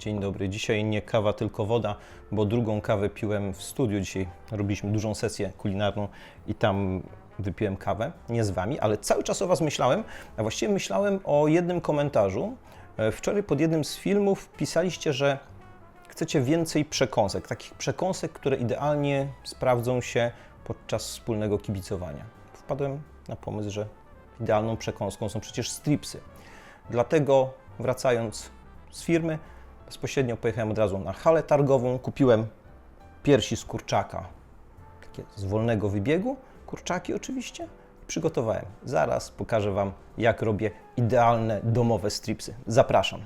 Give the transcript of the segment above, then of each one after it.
Dzień dobry. Dzisiaj nie kawa, tylko woda, bo drugą kawę piłem w studiu. Dzisiaj robiliśmy dużą sesję kulinarną i tam wypiłem kawę. Nie z Wami, ale cały czas o Was myślałem, a właściwie myślałem o jednym komentarzu. E, Wczoraj pod jednym z filmów pisaliście, że chcecie więcej przekąsek, takich przekąsek, które idealnie sprawdzą się podczas wspólnego kibicowania. Wpadłem na pomysł, że idealną przekąską są przecież stripsy. Dlatego wracając z firmy, bezpośrednio pojechałem od razu na halę targową, kupiłem piersi z kurczaka, takie z wolnego wybiegu, kurczaki oczywiście, przygotowałem. Zaraz pokażę Wam, jak robię idealne domowe stripsy. Zapraszam.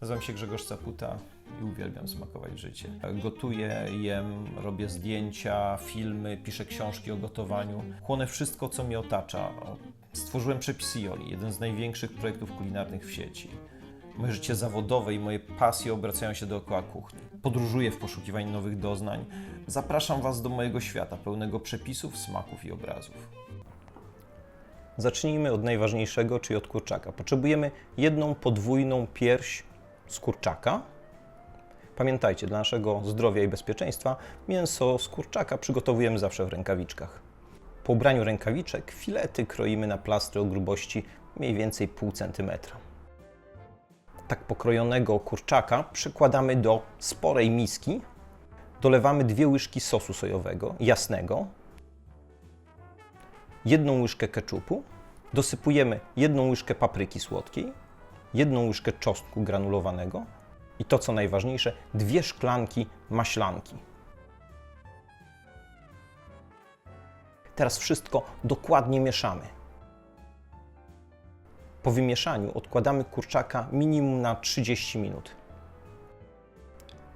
Nazywam się Grzegorz Caputa i uwielbiam smakować życie. Gotuję, jem, robię zdjęcia, filmy, piszę książki o gotowaniu. Chłonę wszystko, co mnie otacza. Stworzyłem Przepis Joli, jeden z największych projektów kulinarnych w sieci. Moje życie zawodowe i moje pasje obracają się dookoła kuchni. Podróżuję w poszukiwaniu nowych doznań. Zapraszam Was do mojego świata, pełnego przepisów, smaków i obrazów. Zacznijmy od najważniejszego, czyli od kurczaka. Potrzebujemy jedną podwójną pierś z kurczaka. Pamiętajcie, dla naszego zdrowia i bezpieczeństwa mięso z kurczaka przygotowujemy zawsze w rękawiczkach. Po ubraniu rękawiczek filety kroimy na plastry o grubości mniej więcej pół centymetra. Tak pokrojonego kurczaka przykładamy do sporej miski. Dolewamy dwie łyżki sosu sojowego, jasnego, jedną łyżkę keczupu, dosypujemy jedną łyżkę papryki słodkiej, jedną łyżkę czosnku granulowanego i to co najważniejsze, dwie szklanki maślanki. Teraz wszystko dokładnie mieszamy. Po wymieszaniu odkładamy kurczaka minimum na 30 minut.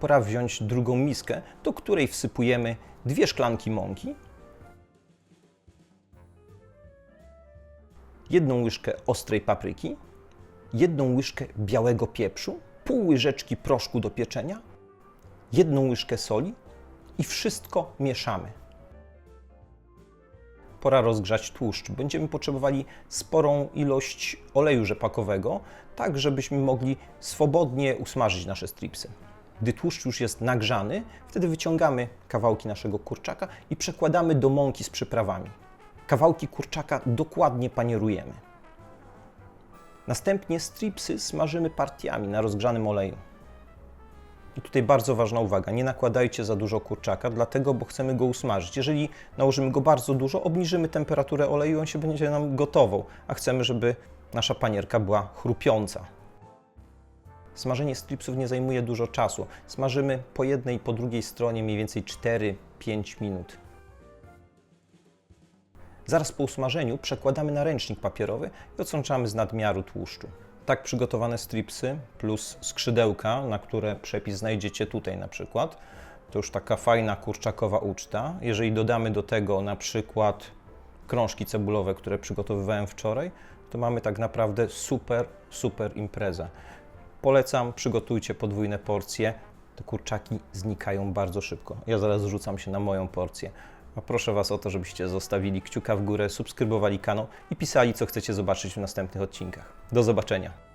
Pora wziąć drugą miskę, do której wsypujemy dwie szklanki mąki, jedną łyżkę ostrej papryki, jedną łyżkę białego pieprzu, pół łyżeczki proszku do pieczenia, jedną łyżkę soli i wszystko mieszamy. Pora rozgrzać tłuszcz. Będziemy potrzebowali sporą ilość oleju rzepakowego, tak żebyśmy mogli swobodnie usmażyć nasze stripsy. Gdy tłuszcz już jest nagrzany, wtedy wyciągamy kawałki naszego kurczaka i przekładamy do mąki z przyprawami. Kawałki kurczaka dokładnie panierujemy. Następnie stripsy smażymy partiami na rozgrzanym oleju. I tutaj bardzo ważna uwaga, nie nakładajcie za dużo kurczaka, dlatego, bo chcemy go usmażyć. Jeżeli nałożymy go bardzo dużo, obniżymy temperaturę oleju, on się będzie nam gotował, a chcemy, żeby nasza panierka była chrupiąca. Smażenie stripsów nie zajmuje dużo czasu. Smażymy po jednej i po drugiej stronie mniej więcej 4-5 minut. Zaraz po usmażeniu przekładamy na ręcznik papierowy i odsączamy z nadmiaru tłuszczu. Tak przygotowane stripsy plus skrzydełka, na które przepis znajdziecie tutaj na przykład, to już taka fajna kurczakowa uczta. Jeżeli dodamy do tego na przykład krążki cebulowe, które przygotowywałem wczoraj, to mamy tak naprawdę super, super imprezę. Polecam, przygotujcie podwójne porcje. Te kurczaki znikają bardzo szybko. Ja zaraz rzucam się na moją porcję. A proszę Was o to, żebyście zostawili kciuka w górę, subskrybowali kanał i pisali, co chcecie zobaczyć w następnych odcinkach. Do zobaczenia.